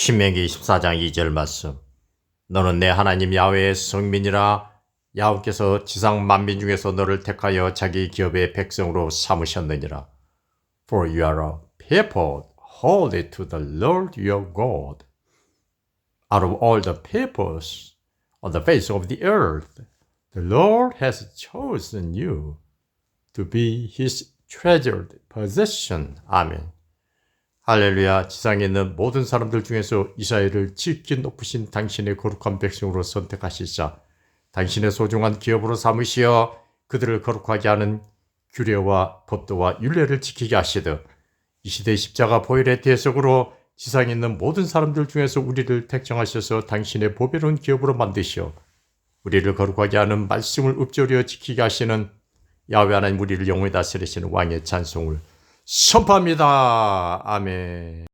신명기 24장 2절 말씀. 너는 내 하나님 야훼의 성민이라 야훼께서 지상 만민 중에서 너를 택하여 자기 기업의 백성으로 삼으셨느니라. For you are a people holy to the Lord your God. Out of all the peoples on the face of the earth, the Lord has chosen you to be his treasured possession. 아멘. 할렐루야 지상에 있는 모든 사람들 중에서 이스라엘을 지극히 높으신 당신의 거룩한 백성으로 선택하시자 당신의 소중한 기업으로 삼으시어 그들을 거룩하게 하는 규례와 법도와 율례를 지키게 하시듯 이 시대의 십자가 보혈의 대속으로 지상에 있는 모든 사람들 중에서 우리를 택정하셔서 당신의 보배로운 기업으로 만드시어 우리를 거룩하게 하는 말씀을 읊조려 지키게 하시는 야훼 하나님 우리를 영원히 다스리시는 왕의 찬송을 선포합니다. 아멘.